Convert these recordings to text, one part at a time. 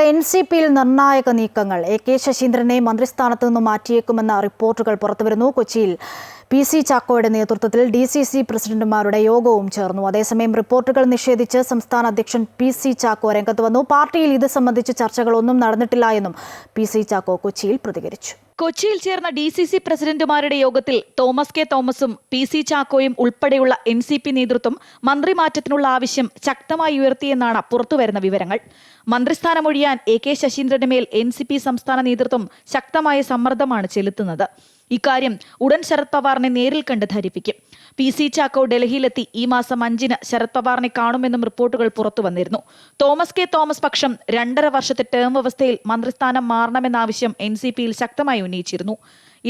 N C പിയിൽ നിർണായക നീക്കങ്ങൾ. എ കെ ശശീന്ദ്രനെ മന്ത്രിസ്ഥാനത്തു നിന്ന് മാറ്റിയേക്കുമെന്ന റിപ്പോർട്ടുകൾ പുറത്തുവരുന്നു. കൊച്ചിയിൽ പി സി ചാക്കോയുടെ നേതൃത്വത്തിൽ ഡി സി സി പ്രസിഡന്റുമാരുടെ യോഗവും ചേർന്നു. അതേസമയം റിപ്പോർട്ടുകൾ നിഷേധിച്ച് സംസ്ഥാന അധ്യക്ഷൻ പി സി ചാക്കോ രംഗത്ത് വന്നു. പാർട്ടിയിൽ ഇത് സംബന്ധിച്ച് ചർച്ചകളൊന്നും നടന്നിട്ടില്ല എന്നും പി സി ചാക്കോ കൊച്ചിയിൽ പ്രതികരിച്ചു. കൊച്ചിയിൽ ചേർന്ന ഡി സി സി പ്രസിഡന്റുമാരുടെ യോഗത്തിൽ തോമസ് കെ തോമസും പി സി ചാക്കോയും ഉൾപ്പെടെയുള്ള എൻ സി പി നേതൃത്വം മന്ത്രിമാറ്റത്തിനുള്ള ആവശ്യം ശക്തമായി ഉയർത്തിയെന്നാണ് പുറത്തുവരുന്ന വിവരങ്ങൾ. മന്ത്രിസ്ഥാനമൊഴിയാൻ എ കെ ശശീന്ദ്രന്റെ മേൽ എൻ സി പി സംസ്ഥാന നേതൃത്വം ശക്തമായ സമ്മർദ്ദമാണ് ചെലുത്തുന്നത്. ഇക്കാര്യം ഉടൻ ശരത് പവാറിനെ നേരിൽ കണ്ട് ധരിപ്പിക്കും. പി സി ചാക്കോ ഡൽഹിയിലെത്തി ഈ മാസം അഞ്ചിന് ശരത് പവാറിനെ കാണുമെന്നും റിപ്പോർട്ടുകൾ പുറത്തു വന്നിരുന്നു. തോമസ് കെ തോമസ് പക്ഷം രണ്ടര വർഷത്തെ ടേം വ്യവസ്ഥയിൽ മന്ത്രിസ്ഥാനം മാറണമെന്ന ആവശ്യം എൻ സി പിയിൽ ശക്തമായി ഉന്നയിച്ചിരുന്നു.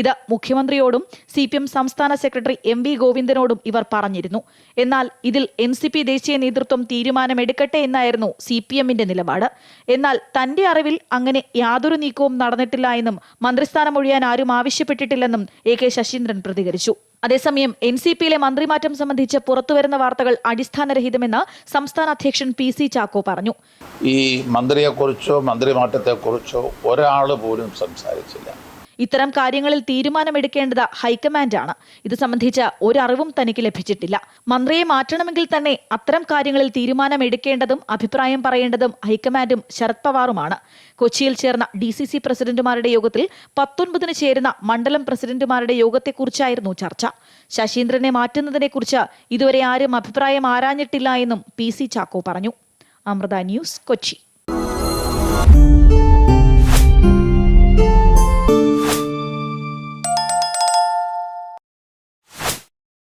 ഇത് മുഖ്യമന്ത്രിയോടും സി പി എം സംസ്ഥാന സെക്രട്ടറി എം വി ഗോവിന്ദനോടും ഇവർ പറഞ്ഞിരുന്നു. എന്നാൽ ഇതിൽ എൻ സി പി ദേശീയ നേതൃത്വം തീരുമാനമെടുക്കട്ടെ എന്നായിരുന്നു സി പി എമ്മിന്റെ നിലപാട്. എന്നാൽ തന്റെ അറിവിൽ അങ്ങനെ യാതൊരു നീക്കവും നടന്നിട്ടില്ല എന്നും മന്ത്രിസ്ഥാനം ഒഴിയാൻ ആരും ആവശ്യപ്പെട്ടിട്ടില്ലെന്നും എ കെ ശശീന്ദ്രൻ പ്രതികരിച്ചു. അതേസമയം എൻ സി പിയിലെ മന്ത്രിമാറ്റം സംബന്ധിച്ച് പുറത്തുവരുന്ന വാർത്തകൾ അടിസ്ഥാനരഹിതമെന്ന് സംസ്ഥാന അധ്യക്ഷൻ പി സി ചാക്കോ പറഞ്ഞു. ഈ മന്ത്രിയെക്കുറിച്ചോ മന്ത്രിമാറ്റത്തെക്കുറിച്ചോ ഒരാൾ പോലും സംസാരിച്ചില്ല. ഇത്തരം കാര്യങ്ങളിൽ തീരുമാനമെടുക്കേണ്ടത് ഹൈക്കമാൻഡാണ്. ഇത് സംബന്ധിച്ച ഒരറിവും തനിക്ക് ലഭിച്ചിട്ടില്ല. മന്ത്രിയെ മാറ്റണമെങ്കിൽ തന്നെ അത്തരം കാര്യങ്ങളിൽ തീരുമാനമെടുക്കേണ്ടതും അഭിപ്രായം പറയേണ്ടതും ഹൈക്കമാൻഡും ശരത് പവാറുമാണ്. കൊച്ചിയിൽ ചേർന്ന ഡി സി സി പ്രസിഡന്റുമാരുടെ യോഗത്തിൽ പത്തൊൻപതിന് ചേരുന്ന മണ്ഡലം പ്രസിഡന്റുമാരുടെ യോഗത്തെക്കുറിച്ചായിരുന്നു ചർച്ച. ശശീന്ദ്രനെ മാറ്റുന്നതിനെക്കുറിച്ച് ഇതുവരെ ആരും അഭിപ്രായം ആരാഞ്ഞിട്ടില്ല എന്നും പി സി ചാക്കോ പറഞ്ഞു. അമൃത ന്യൂസ് കൊച്ചി.